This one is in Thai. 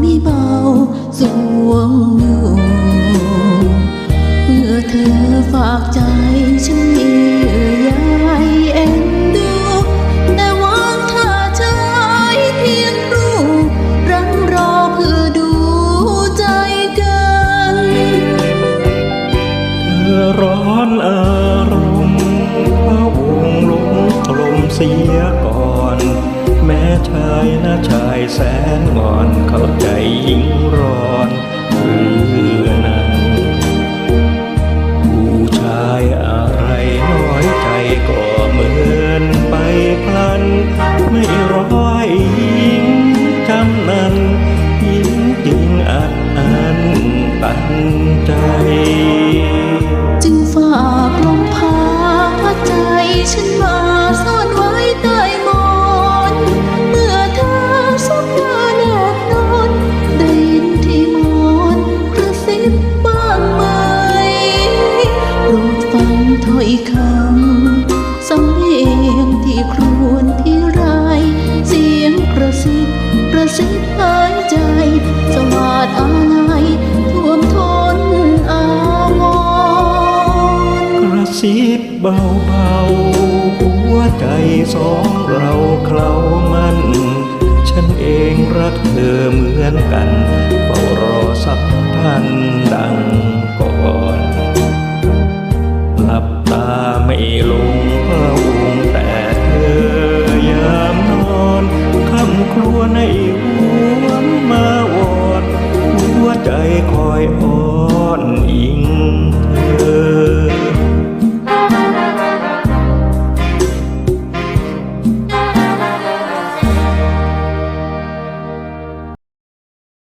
ตรงนี้เบาสวงอยู่เมื่อเธอฝากใจฉันมีเอ่ยเอ็นดูแต่หวางถ้าใจเพียงรู้รังรอเพื่อดูใจกัน เธอร้อนอารมณ์พระวงหลงกลมเสียก่อน ชายนะชายแสนอ่อนเข้าใจหญิงร้อนหรือนั้น ซิบเบาเบาหัวใจสองเราเคล้ามันฉันเองรักเธอเหมือนกันเฝ้ารอสักพันดังก่อนหลับตาไม่ลงพระองแต่เธอยามนอนคำครัวในหัว